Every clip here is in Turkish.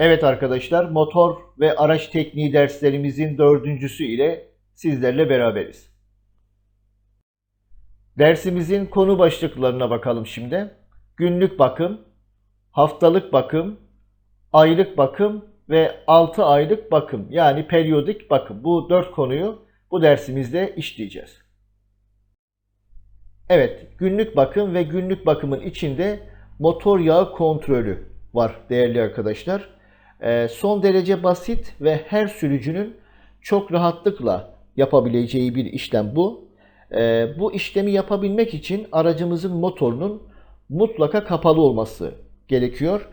Evet arkadaşlar, motor ve araç tekniği derslerimizin dördüncüsü ile sizlerle beraberiz. Dersimizin konu başlıklarına bakalım şimdi. Günlük bakım, haftalık bakım, aylık bakım ve 6 aylık bakım yani periyodik bakım. Bu dört konuyu bu dersimizde işleyeceğiz. Evet, günlük bakım ve günlük bakımın içinde motor yağı kontrolü var değerli arkadaşlar. Ee, son derece basit ve her sürücünün çok rahatlıkla yapabileceği bir işlem bu. Ee, bu işlemi yapabilmek için aracımızın motorunun mutlaka kapalı olması gerekiyor.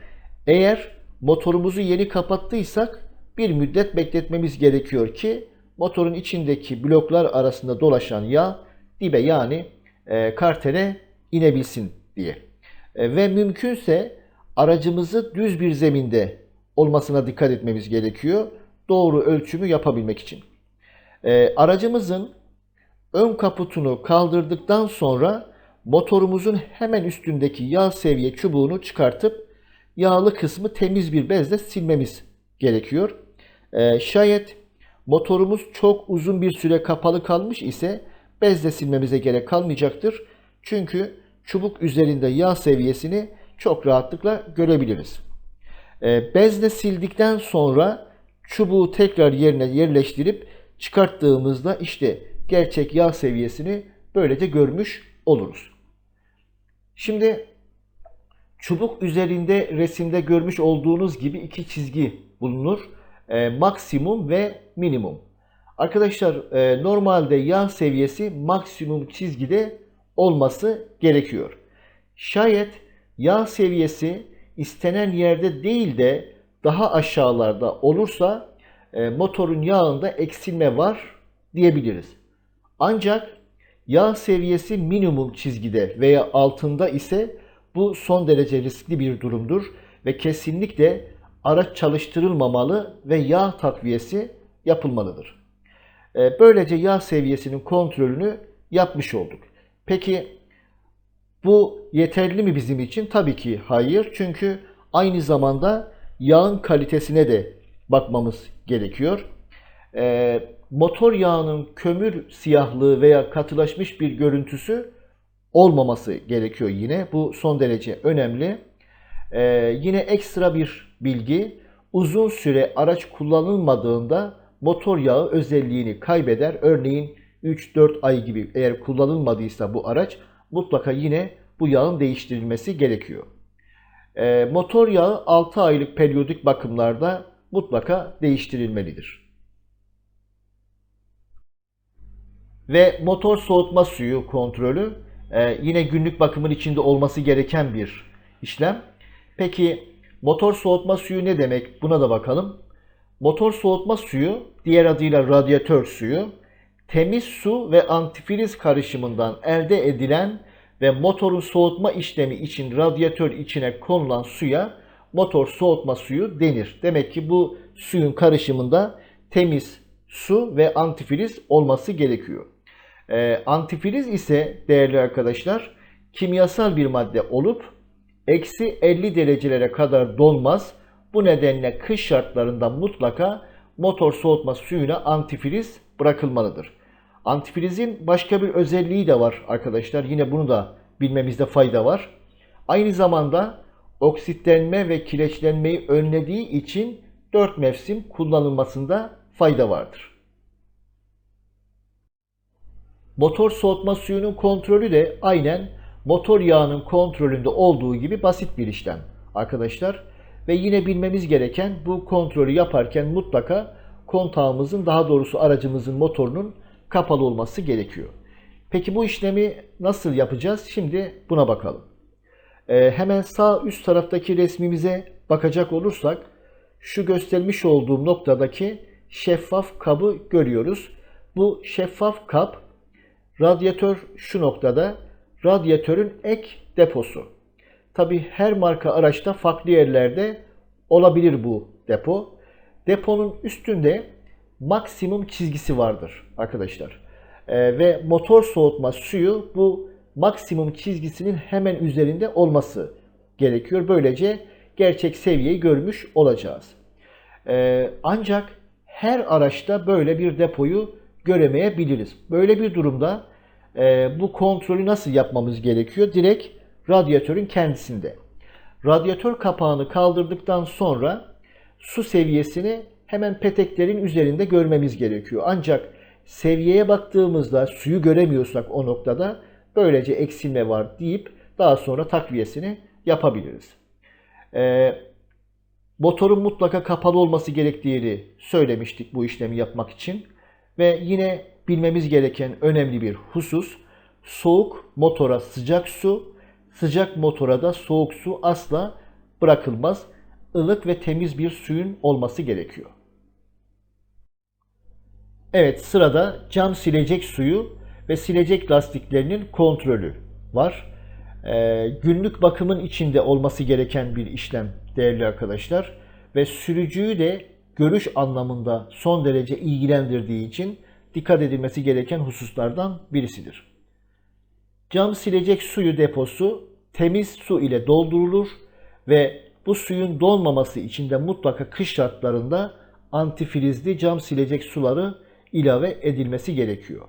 Eğer motorumuzu yeni kapattıysak bir müddet bekletmemiz gerekiyor ki motorun içindeki bloklar arasında dolaşan yağ dibe yani e, kartere inebilsin diye. E, ve mümkünse aracımızı düz bir zeminde olmasına dikkat etmemiz gerekiyor. Doğru ölçümü yapabilmek için. E, aracımızın ön kaputunu kaldırdıktan sonra motorumuzun hemen üstündeki yağ seviye çubuğunu çıkartıp yağlı kısmı temiz bir bezle silmemiz gerekiyor. E, şayet motorumuz çok uzun bir süre kapalı kalmış ise bezle silmemize gerek kalmayacaktır. Çünkü çubuk üzerinde yağ seviyesini çok rahatlıkla görebiliriz. E, bezle sildikten sonra çubuğu tekrar yerine yerleştirip çıkarttığımızda işte gerçek yağ seviyesini böylece görmüş oluruz. Şimdi çubuk üzerinde resimde görmüş olduğunuz gibi iki çizgi bulunur. E, maksimum ve minimum. Arkadaşlar e, normalde yağ seviyesi maksimum çizgide olması gerekiyor. Şayet yağ seviyesi istenen yerde değil de daha aşağılarda olursa e, motorun yağında eksilme var diyebiliriz. Ancak yağ seviyesi minimum çizgide veya altında ise bu son derece riskli bir durumdur ve kesinlikle araç çalıştırılmamalı ve yağ takviyesi yapılmalıdır. E, böylece yağ seviyesinin kontrolünü yapmış olduk. Peki bu yeterli mi bizim için? Tabii ki hayır. Çünkü aynı zamanda yağın kalitesine de bakmamız gerekiyor. E, motor yağının kömür siyahlığı veya katılaşmış bir görüntüsü olmaması gerekiyor yine. Bu son derece önemli. E, yine ekstra bir bilgi. Uzun süre araç kullanılmadığında motor yağı özelliğini kaybeder. Örneğin 3-4 ay gibi eğer kullanılmadıysa bu araç mutlaka yine bu yağın değiştirilmesi gerekiyor. E, motor yağı 6 aylık periyodik bakımlarda mutlaka değiştirilmelidir. Ve motor soğutma suyu kontrolü e, yine günlük bakımın içinde olması gereken bir işlem. Peki motor soğutma suyu ne demek? Buna da bakalım. Motor soğutma suyu, diğer adıyla radyatör suyu, temiz su ve antifriz karışımından elde edilen ve motorun soğutma işlemi için radyatör içine konulan suya motor soğutma suyu denir. Demek ki bu suyun karışımında temiz su ve antifriz olması gerekiyor. Ee, antifriz ise değerli arkadaşlar kimyasal bir madde olup eksi 50 derecelere kadar donmaz. Bu nedenle kış şartlarında mutlaka motor soğutma suyuna antifriz bırakılmalıdır. Antifrizin başka bir özelliği de var arkadaşlar. Yine bunu da bilmemizde fayda var. Aynı zamanda oksitlenme ve kireçlenmeyi önlediği için 4 mevsim kullanılmasında fayda vardır. Motor soğutma suyunun kontrolü de aynen motor yağının kontrolünde olduğu gibi basit bir işlem arkadaşlar. Ve yine bilmemiz gereken bu kontrolü yaparken mutlaka kontağımızın daha doğrusu aracımızın motorunun kapalı olması gerekiyor. Peki bu işlemi nasıl yapacağız? Şimdi buna bakalım. Ee, hemen sağ üst taraftaki resmimize bakacak olursak şu göstermiş olduğum noktadaki şeffaf kabı görüyoruz. Bu şeffaf kap radyatör şu noktada radyatörün ek deposu. Tabi her marka araçta farklı yerlerde olabilir bu depo. Deponun üstünde maksimum çizgisi vardır arkadaşlar. Ee, ve motor soğutma suyu bu maksimum çizgisinin hemen üzerinde olması gerekiyor. Böylece gerçek seviyeyi görmüş olacağız. Ee, ancak her araçta böyle bir depoyu göremeyebiliriz. Böyle bir durumda e, bu kontrolü nasıl yapmamız gerekiyor? Direkt radyatörün kendisinde. Radyatör kapağını kaldırdıktan sonra su seviyesini hemen peteklerin üzerinde görmemiz gerekiyor. Ancak seviyeye baktığımızda suyu göremiyorsak o noktada böylece eksilme var deyip daha sonra takviyesini yapabiliriz. Ee, motorun mutlaka kapalı olması gerektiğini söylemiştik bu işlemi yapmak için. Ve yine bilmemiz gereken önemli bir husus soğuk motora sıcak su, sıcak motora da soğuk su asla bırakılmaz. ılık ve temiz bir suyun olması gerekiyor. Evet sırada cam silecek suyu ve silecek lastiklerinin kontrolü var. Ee, günlük bakımın içinde olması gereken bir işlem değerli arkadaşlar. Ve sürücüyü de görüş anlamında son derece ilgilendirdiği için dikkat edilmesi gereken hususlardan birisidir. Cam silecek suyu deposu temiz su ile doldurulur ve bu suyun donmaması için de mutlaka kış şartlarında antifrizli cam silecek suları ilave edilmesi gerekiyor.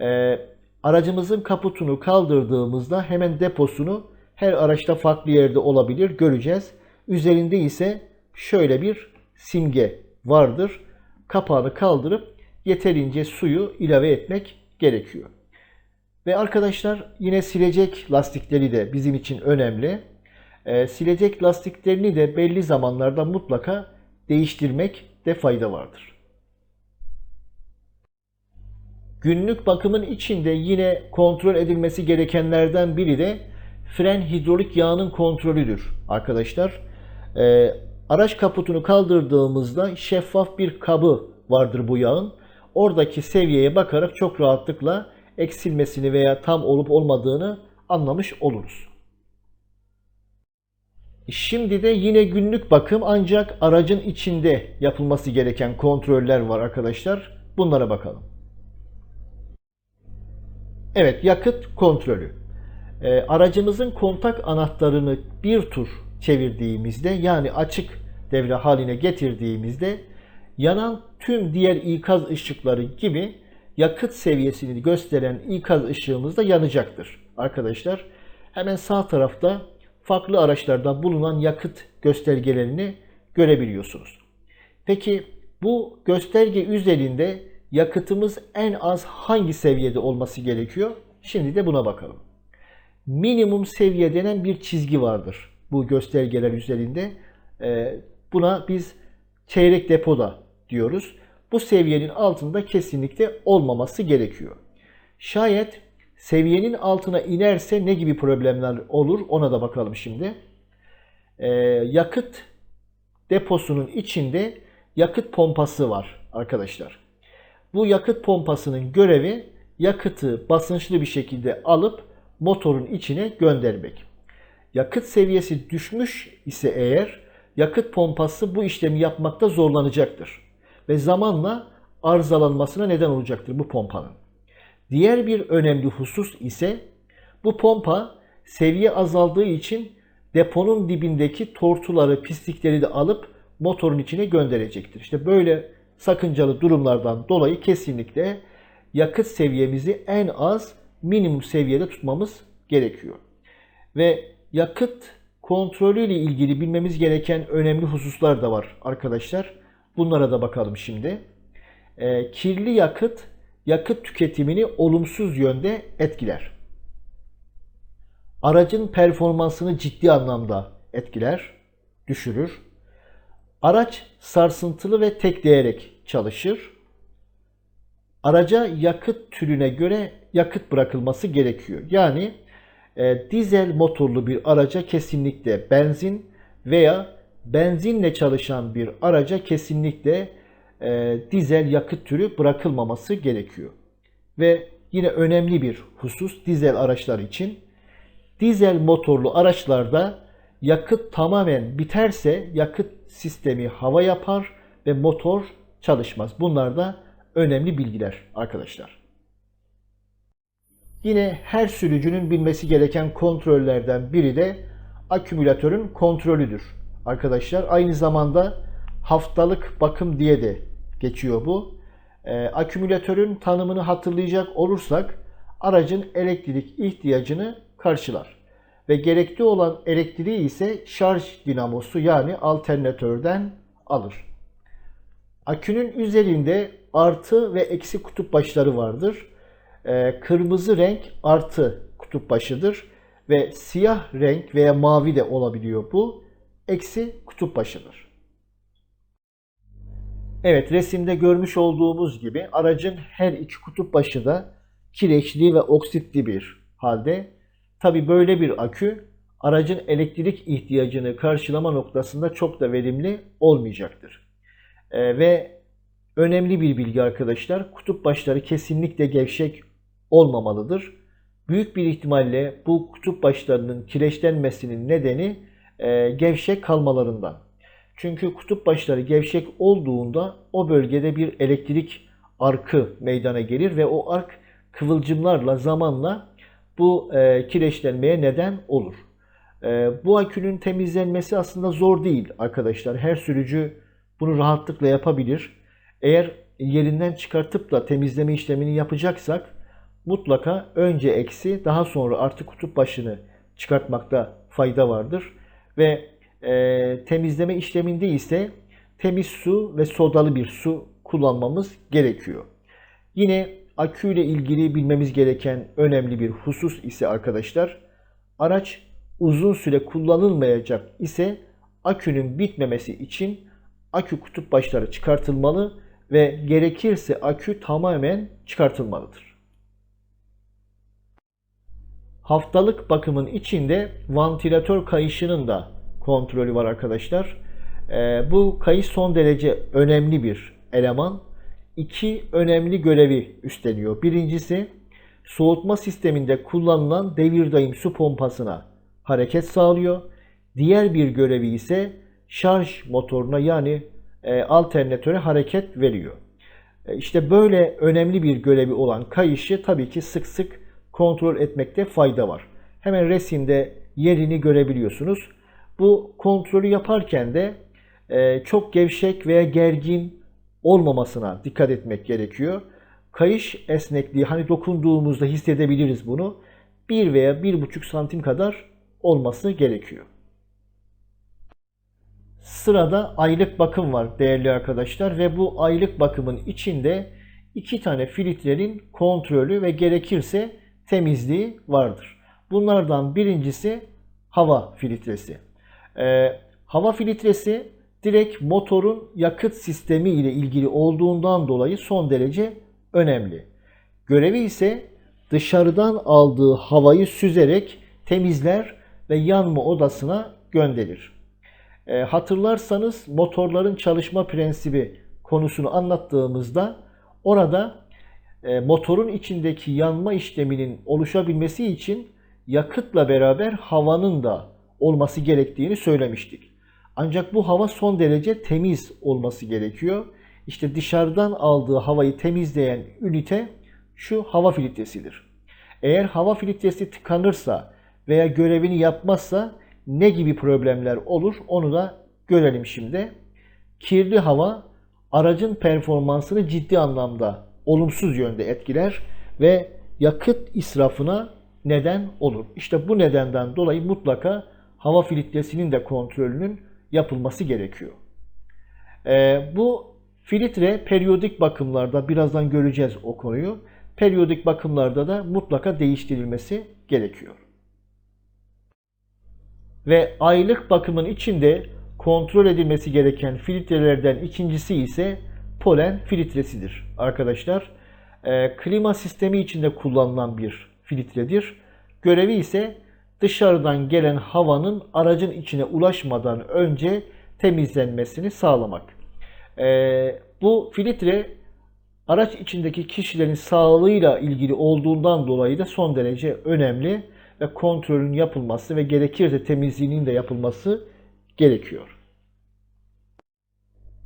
Ee, aracımızın kaputunu kaldırdığımızda hemen deposunu her araçta farklı yerde olabilir göreceğiz. Üzerinde ise şöyle bir simge vardır. Kapağını kaldırıp yeterince suyu ilave etmek gerekiyor. Ve arkadaşlar yine silecek lastikleri de bizim için önemli. E, silecek lastiklerini de belli zamanlarda mutlaka değiştirmek de fayda vardır. Günlük bakımın içinde yine kontrol edilmesi gerekenlerden biri de fren hidrolik yağının kontrolüdür arkadaşlar. E, araç kaputunu kaldırdığımızda şeffaf bir kabı vardır bu yağın. Oradaki seviyeye bakarak çok rahatlıkla eksilmesini veya tam olup olmadığını anlamış oluruz. Şimdi de yine günlük bakım ancak aracın içinde yapılması gereken kontroller var arkadaşlar. Bunlara bakalım. Evet yakıt kontrolü. E, aracımızın kontak anahtarını bir tur çevirdiğimizde yani açık devre haline getirdiğimizde yanan tüm diğer ikaz ışıkları gibi yakıt seviyesini gösteren ikaz ışığımız da yanacaktır. Arkadaşlar hemen sağ tarafta farklı araçlarda bulunan yakıt göstergelerini görebiliyorsunuz. Peki bu gösterge üzerinde yakıtımız en az hangi seviyede olması gerekiyor? Şimdi de buna bakalım. Minimum seviye denen bir çizgi vardır bu göstergeler üzerinde. Ee, buna biz çeyrek depoda diyoruz bu seviyenin altında kesinlikle olmaması gerekiyor. Şayet seviyenin altına inerse ne gibi problemler olur ona da bakalım şimdi. Ee, yakıt deposunun içinde yakıt pompası var arkadaşlar. Bu yakıt pompasının görevi yakıtı basınçlı bir şekilde alıp motorun içine göndermek. Yakıt seviyesi düşmüş ise eğer yakıt pompası bu işlemi yapmakta zorlanacaktır ve zamanla arızalanmasına neden olacaktır bu pompanın. Diğer bir önemli husus ise bu pompa seviye azaldığı için deponun dibindeki tortuları, pislikleri de alıp motorun içine gönderecektir. İşte böyle sakıncalı durumlardan dolayı kesinlikle yakıt seviyemizi en az minimum seviyede tutmamız gerekiyor. Ve yakıt kontrolü ile ilgili bilmemiz gereken önemli hususlar da var arkadaşlar. Bunlara da bakalım şimdi. E, kirli yakıt yakıt tüketimini olumsuz yönde etkiler. Aracın performansını ciddi anlamda etkiler, düşürür. Araç sarsıntılı ve tekleyerek çalışır. Araca yakıt türüne göre yakıt bırakılması gerekiyor. Yani e, dizel motorlu bir araca kesinlikle benzin veya benzinle çalışan bir araca kesinlikle e, dizel yakıt türü bırakılmaması gerekiyor. Ve yine önemli bir husus dizel araçlar için dizel motorlu araçlarda yakıt tamamen biterse yakıt sistemi hava yapar ve motor çalışmaz. Bunlar da önemli bilgiler arkadaşlar. Yine her sürücünün bilmesi gereken kontrollerden biri de akümülatörün kontrolüdür arkadaşlar. Aynı zamanda haftalık bakım diye de geçiyor bu. Ee, akümülatörün tanımını hatırlayacak olursak aracın elektrik ihtiyacını karşılar. Ve gerekli olan elektriği ise şarj dinamosu yani alternatörden alır. Akünün üzerinde artı ve eksi kutup başları vardır. Ee, kırmızı renk artı kutup başıdır ve siyah renk veya mavi de olabiliyor bu. Eksi kutup başıdır. Evet resimde görmüş olduğumuz gibi aracın her iki kutup başı da kireçli ve oksitli bir halde. Tabi böyle bir akü aracın elektrik ihtiyacını karşılama noktasında çok da verimli olmayacaktır. Ee, ve önemli bir bilgi arkadaşlar kutup başları kesinlikle gevşek olmamalıdır. Büyük bir ihtimalle bu kutup başlarının kireçlenmesinin nedeni e, gevşek kalmalarından. Çünkü kutup başları gevşek olduğunda o bölgede bir elektrik arkı meydana gelir ve o ark kıvılcımlarla zamanla bu e, kireçlenmeye neden olur. E, bu akünün temizlenmesi aslında zor değil arkadaşlar. Her sürücü bunu rahatlıkla yapabilir. Eğer yerinden çıkartıp da temizleme işlemini yapacaksak mutlaka önce eksi daha sonra artı kutup başını çıkartmakta fayda vardır. Ve e, temizleme işleminde ise temiz su ve sodalı bir su kullanmamız gerekiyor. Yine akü ile ilgili bilmemiz gereken önemli bir husus ise arkadaşlar araç uzun süre kullanılmayacak ise akünün bitmemesi için akü kutup başları çıkartılmalı ve gerekirse akü tamamen çıkartılmalıdır. Haftalık bakımın içinde vantilatör kayışının da kontrolü var arkadaşlar. Ee, bu kayış son derece önemli bir eleman. İki önemli görevi üstleniyor. Birincisi soğutma sisteminde kullanılan devir daim su pompasına hareket sağlıyor. Diğer bir görevi ise şarj motoruna yani e, alternatöre hareket veriyor. E, işte böyle önemli bir görevi olan kayışı tabii ki sık sık kontrol etmekte fayda var. Hemen resimde yerini görebiliyorsunuz. Bu kontrolü yaparken de e, çok gevşek veya gergin olmamasına dikkat etmek gerekiyor. Kayış esnekliği hani dokunduğumuzda hissedebiliriz bunu. 1 veya 1,5 santim kadar olması gerekiyor. Sırada aylık bakım var değerli arkadaşlar ve bu aylık bakımın içinde iki tane filtrenin kontrolü ve gerekirse temizliği vardır. Bunlardan birincisi hava filtresi. Ee, hava filtresi direkt motorun yakıt sistemi ile ilgili olduğundan dolayı son derece önemli. Görevi ise dışarıdan aldığı havayı süzerek temizler ve yanma odasına gönderir. E, hatırlarsanız motorların çalışma prensibi konusunu anlattığımızda orada e, motorun içindeki yanma işleminin oluşabilmesi için yakıtla beraber havanın da olması gerektiğini söylemiştik. Ancak bu hava son derece temiz olması gerekiyor. İşte dışarıdan aldığı havayı temizleyen ünite şu hava filtresidir. Eğer hava filtresi tıkanırsa veya görevini yapmazsa ne gibi problemler olur onu da görelim şimdi. Kirli hava aracın performansını ciddi anlamda olumsuz yönde etkiler ve yakıt israfına neden olur. İşte bu nedenden dolayı mutlaka hava filtresinin de kontrolünün yapılması gerekiyor. Ee, bu filtre periyodik bakımlarda birazdan göreceğiz o konuyu. Periyodik bakımlarda da mutlaka değiştirilmesi gerekiyor. Ve aylık bakımın içinde kontrol edilmesi gereken filtrelerden ikincisi ise polen filtresidir arkadaşlar. E, klima sistemi içinde kullanılan bir filtredir. Görevi ise dışarıdan gelen havanın aracın içine ulaşmadan önce temizlenmesini sağlamak. E, bu filtre araç içindeki kişilerin sağlığıyla ilgili olduğundan dolayı da son derece önemli ve kontrolün yapılması ve gerekirse temizliğinin de yapılması gerekiyor.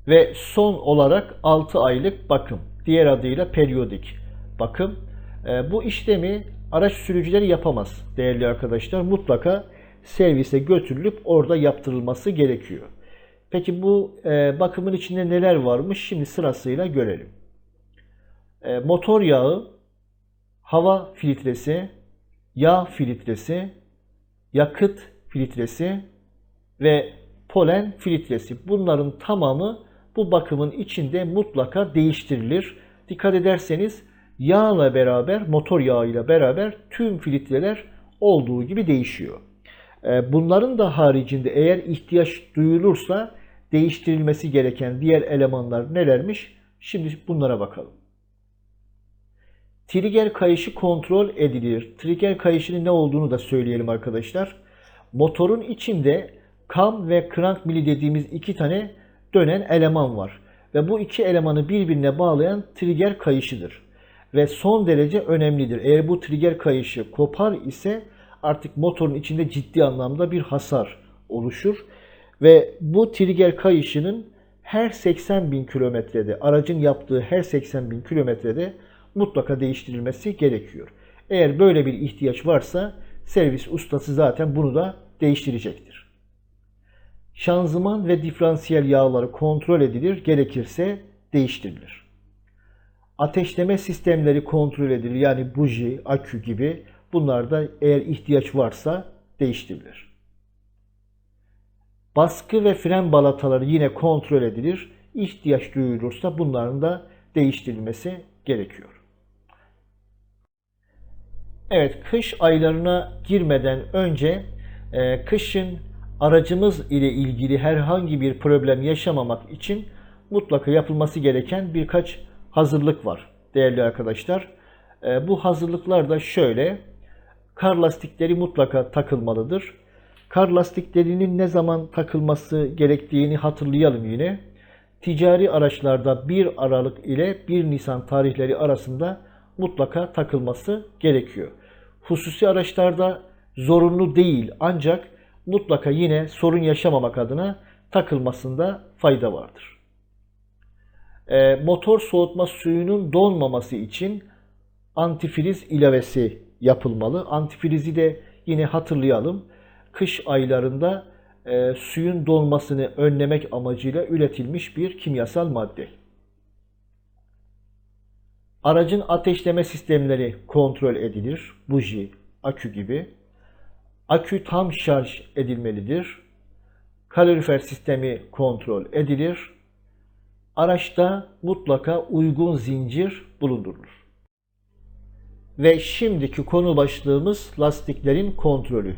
Ve son olarak 6 aylık bakım, diğer adıyla periyodik bakım. E, bu işlemi araç sürücüleri yapamaz değerli arkadaşlar. Mutlaka servise götürülüp orada yaptırılması gerekiyor. Peki bu e, bakımın içinde neler varmış? Şimdi sırasıyla görelim. E, motor yağı, hava filtresi, yağ filtresi, yakıt filtresi ve polen filtresi. Bunların tamamı bu bakımın içinde mutlaka değiştirilir. Dikkat ederseniz yağla beraber, motor yağıyla beraber tüm filtreler olduğu gibi değişiyor. Ee, Bunların da haricinde eğer ihtiyaç duyulursa değiştirilmesi gereken diğer elemanlar nelermiş? Şimdi bunlara bakalım. Trigger kayışı kontrol edilir. Trigger kayışının ne olduğunu da söyleyelim arkadaşlar. Motorun içinde kam ve crank mili dediğimiz iki tane dönen eleman var. Ve bu iki elemanı birbirine bağlayan trigger kayışıdır. Ve son derece önemlidir. Eğer bu trigger kayışı kopar ise artık motorun içinde ciddi anlamda bir hasar oluşur. Ve bu trigger kayışının her 80 bin kilometrede, aracın yaptığı her 80 bin kilometrede mutlaka değiştirilmesi gerekiyor. Eğer böyle bir ihtiyaç varsa servis ustası zaten bunu da değiştirecektir. Şanzıman ve diferansiyel yağları kontrol edilir, gerekirse değiştirilir. Ateşleme sistemleri kontrol edilir. Yani buji, akü gibi bunlar da eğer ihtiyaç varsa değiştirilir. Baskı ve fren balataları yine kontrol edilir. İhtiyaç duyulursa bunların da değiştirilmesi gerekiyor. Evet, kış aylarına girmeden önce e, kışın aracımız ile ilgili herhangi bir problem yaşamamak için mutlaka yapılması gereken birkaç hazırlık var değerli arkadaşlar. E, bu hazırlıklar da şöyle. Kar lastikleri mutlaka takılmalıdır. Kar lastiklerinin ne zaman takılması gerektiğini hatırlayalım yine. Ticari araçlarda 1 Aralık ile 1 Nisan tarihleri arasında mutlaka takılması gerekiyor. Hususi araçlarda zorunlu değil ancak mutlaka yine sorun yaşamamak adına takılmasında fayda vardır. E, motor soğutma suyunun donmaması için antifriz ilavesi yapılmalı. Antifrizi de yine hatırlayalım. Kış aylarında e, suyun donmasını önlemek amacıyla üretilmiş bir kimyasal madde. Aracın ateşleme sistemleri kontrol edilir. Buji, akü gibi. Akü tam şarj edilmelidir. Kalorifer sistemi kontrol edilir. Araçta mutlaka uygun zincir bulundurulur. Ve şimdiki konu başlığımız lastiklerin kontrolü.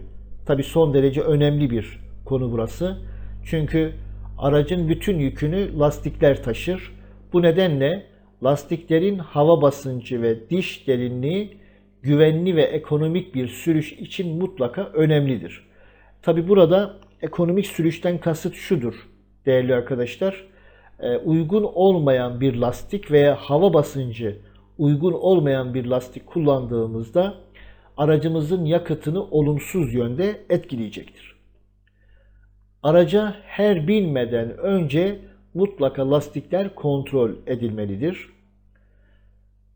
Tabi son derece önemli bir konu burası. Çünkü aracın bütün yükünü lastikler taşır. Bu nedenle lastiklerin hava basıncı ve diş derinliği güvenli ve ekonomik bir sürüş için mutlaka önemlidir. Tabi burada ekonomik sürüşten kasıt şudur değerli arkadaşlar. E, uygun olmayan bir lastik veya hava basıncı uygun olmayan bir lastik kullandığımızda aracımızın yakıtını olumsuz yönde etkileyecektir. Araca her binmeden önce mutlaka lastikler kontrol edilmelidir.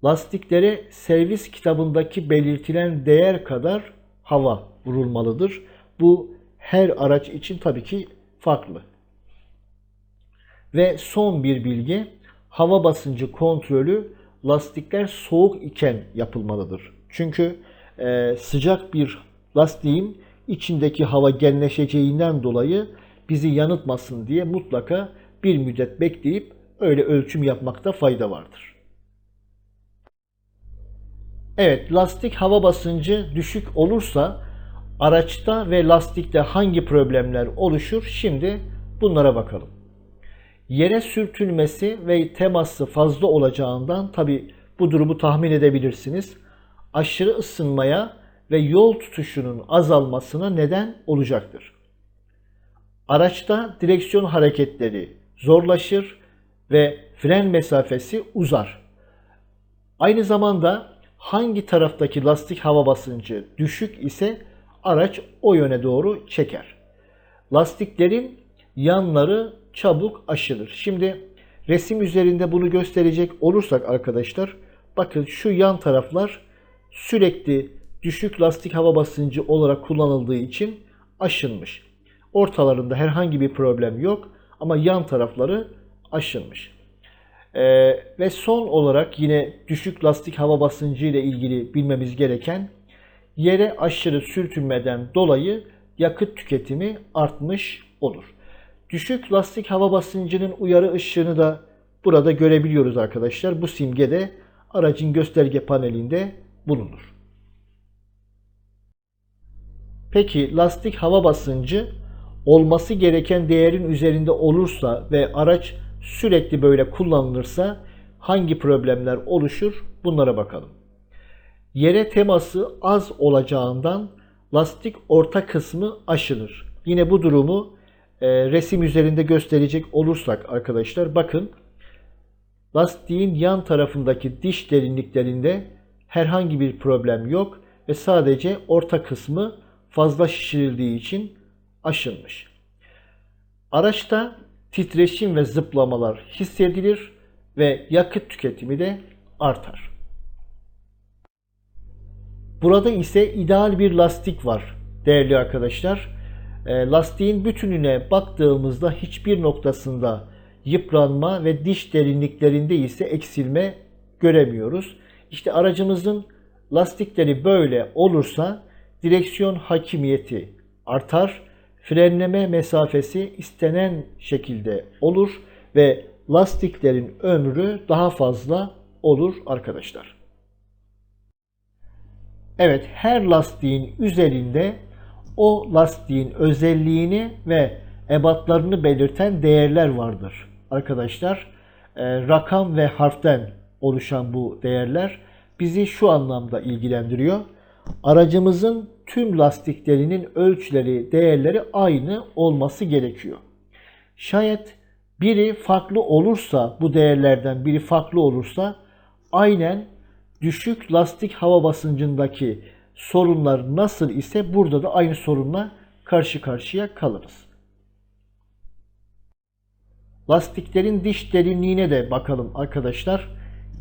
Lastiklere servis kitabındaki belirtilen değer kadar hava vurulmalıdır. Bu her araç için tabii ki farklı. Ve son bir bilgi, hava basıncı kontrolü lastikler soğuk iken yapılmalıdır. Çünkü e, sıcak bir lastiğin içindeki hava genleşeceğinden dolayı bizi yanıtmasın diye mutlaka bir müddet bekleyip öyle ölçüm yapmakta fayda vardır. Evet, lastik hava basıncı düşük olursa araçta ve lastikte hangi problemler oluşur? Şimdi bunlara bakalım. Yere sürtünmesi ve teması fazla olacağından tabi bu durumu tahmin edebilirsiniz. Aşırı ısınmaya ve yol tutuşunun azalmasına neden olacaktır. Araçta direksiyon hareketleri zorlaşır ve fren mesafesi uzar. Aynı zamanda hangi taraftaki lastik hava basıncı düşük ise araç o yöne doğru çeker. Lastiklerin yanları çabuk aşılır. Şimdi resim üzerinde bunu gösterecek olursak arkadaşlar bakın şu yan taraflar sürekli düşük lastik hava basıncı olarak kullanıldığı için aşınmış. Ortalarında herhangi bir problem yok ama yan tarafları aşınmış. Ee, ve son olarak yine düşük lastik hava basıncı ile ilgili bilmemiz gereken yere aşırı sürtünmeden dolayı yakıt tüketimi artmış olur. Düşük lastik hava basıncının uyarı ışığını da burada görebiliyoruz arkadaşlar. Bu simge de aracın gösterge panelinde bulunur. Peki lastik hava basıncı olması gereken değerin üzerinde olursa ve araç sürekli böyle kullanılırsa hangi problemler oluşur? Bunlara bakalım. Yere teması az olacağından lastik orta kısmı aşınır. Yine bu durumu e, resim üzerinde gösterecek olursak arkadaşlar bakın lastiğin yan tarafındaki diş derinliklerinde herhangi bir problem yok ve sadece orta kısmı fazla şişirildiği için aşınmış. Araçta titreşim ve zıplamalar hissedilir ve yakıt tüketimi de artar. Burada ise ideal bir lastik var değerli arkadaşlar. E, lastiğin bütününe baktığımızda hiçbir noktasında yıpranma ve diş derinliklerinde ise eksilme göremiyoruz. İşte aracımızın lastikleri böyle olursa direksiyon hakimiyeti artar, frenleme mesafesi istenen şekilde olur ve lastiklerin ömrü daha fazla olur arkadaşlar. Evet, her lastiğin üzerinde o lastiğin özelliğini ve ebatlarını belirten değerler vardır. Arkadaşlar, e, rakam ve harften oluşan bu değerler bizi şu anlamda ilgilendiriyor. Aracımızın tüm lastiklerinin ölçüleri, değerleri aynı olması gerekiyor. Şayet biri farklı olursa, bu değerlerden biri farklı olursa aynen düşük lastik hava basıncındaki sorunlar nasıl ise burada da aynı sorunla karşı karşıya kalırız. Lastiklerin diş derinliğine de bakalım arkadaşlar.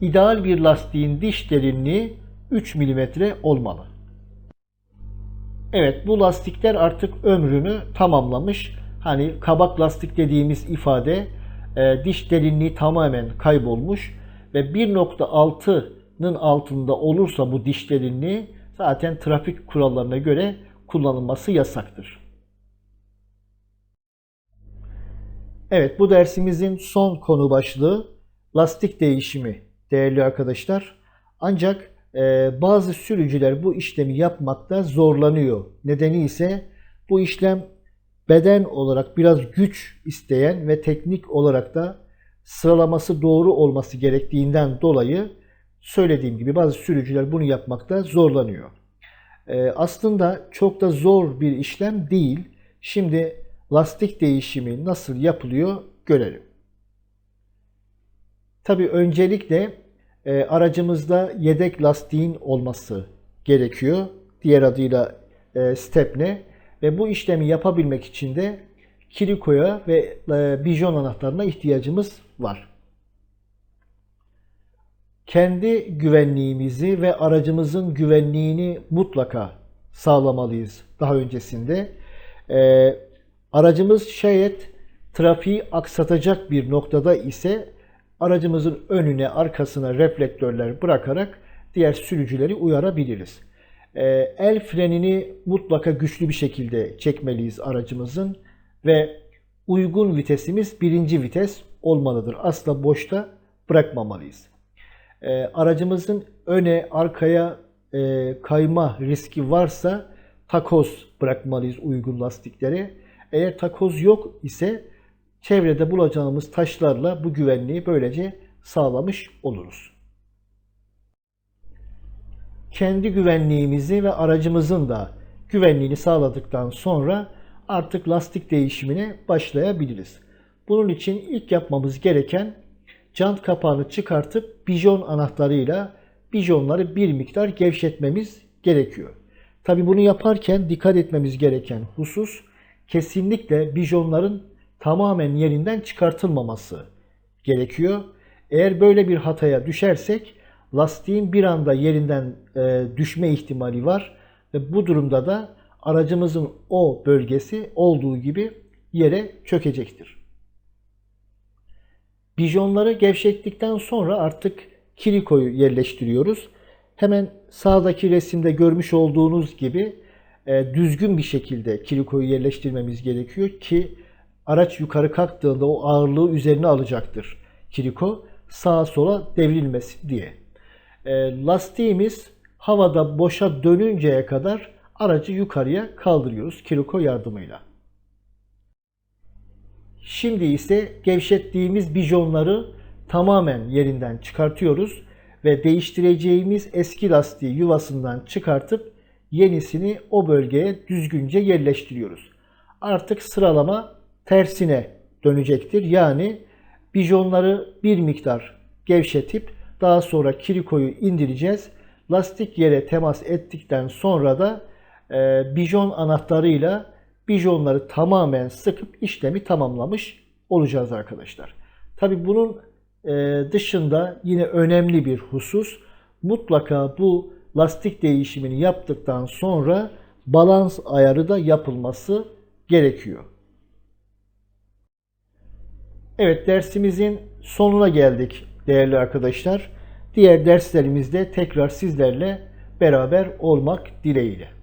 İdeal bir lastiğin diş derinliği 3 mm olmalı. Evet bu lastikler artık ömrünü tamamlamış. Hani kabak lastik dediğimiz ifade e, diş derinliği tamamen kaybolmuş ve 1.6'nın altında olursa bu diş derinliği zaten trafik kurallarına göre kullanılması yasaktır. Evet bu dersimizin son konu başlığı lastik değişimi değerli arkadaşlar. Ancak e, bazı sürücüler bu işlemi yapmakta zorlanıyor. Nedeni ise bu işlem beden olarak biraz güç isteyen ve teknik olarak da sıralaması doğru olması gerektiğinden dolayı söylediğim gibi bazı sürücüler bunu yapmakta zorlanıyor. E, aslında çok da zor bir işlem değil. Şimdi lastik değişimi nasıl yapılıyor görelim. Tabii öncelikle e, aracımızda yedek lastiğin olması gerekiyor. Diğer adıyla e, stepne ve bu işlemi yapabilmek için de kirikoya ve e, bijon anahtarına ihtiyacımız var. Kendi güvenliğimizi ve aracımızın güvenliğini mutlaka sağlamalıyız daha öncesinde. E, aracımız şayet trafiği aksatacak bir noktada ise aracımızın önüne, arkasına reflektörler bırakarak diğer sürücüleri uyarabiliriz. Ee, el frenini mutlaka güçlü bir şekilde çekmeliyiz aracımızın ve uygun vitesimiz birinci vites olmalıdır. Asla boşta bırakmamalıyız. Ee, aracımızın öne, arkaya e, kayma riski varsa takoz bırakmalıyız uygun lastikleri. Eğer takoz yok ise çevrede bulacağımız taşlarla bu güvenliği böylece sağlamış oluruz. Kendi güvenliğimizi ve aracımızın da güvenliğini sağladıktan sonra artık lastik değişimine başlayabiliriz. Bunun için ilk yapmamız gereken jant kapağını çıkartıp bijon anahtarıyla bijonları bir miktar gevşetmemiz gerekiyor. Tabi bunu yaparken dikkat etmemiz gereken husus kesinlikle bijonların tamamen yerinden çıkartılmaması gerekiyor. Eğer böyle bir hataya düşersek lastiğin bir anda yerinden e, düşme ihtimali var ve bu durumda da aracımızın o bölgesi olduğu gibi yere çökecektir. Bijonları gevşettikten sonra artık kilikoyu yerleştiriyoruz. Hemen sağdaki resimde görmüş olduğunuz gibi e, düzgün bir şekilde kilikoyu yerleştirmemiz gerekiyor ki araç yukarı kalktığında o ağırlığı üzerine alacaktır kiliko sağa sola devrilmesin diye. E, lastiğimiz havada boşa dönünceye kadar aracı yukarıya kaldırıyoruz kiliko yardımıyla. Şimdi ise gevşettiğimiz bijonları tamamen yerinden çıkartıyoruz ve değiştireceğimiz eski lastiği yuvasından çıkartıp yenisini o bölgeye düzgünce yerleştiriyoruz. Artık sıralama tersine dönecektir. Yani bijonları bir miktar gevşetip daha sonra kirikoyu indireceğiz. Lastik yere temas ettikten sonra da e, bijon anahtarıyla bijonları tamamen sıkıp işlemi tamamlamış olacağız arkadaşlar. Tabi bunun e, dışında yine önemli bir husus mutlaka bu lastik değişimini yaptıktan sonra balans ayarı da yapılması gerekiyor. Evet dersimizin sonuna geldik değerli arkadaşlar. Diğer derslerimizde tekrar sizlerle beraber olmak dileğiyle.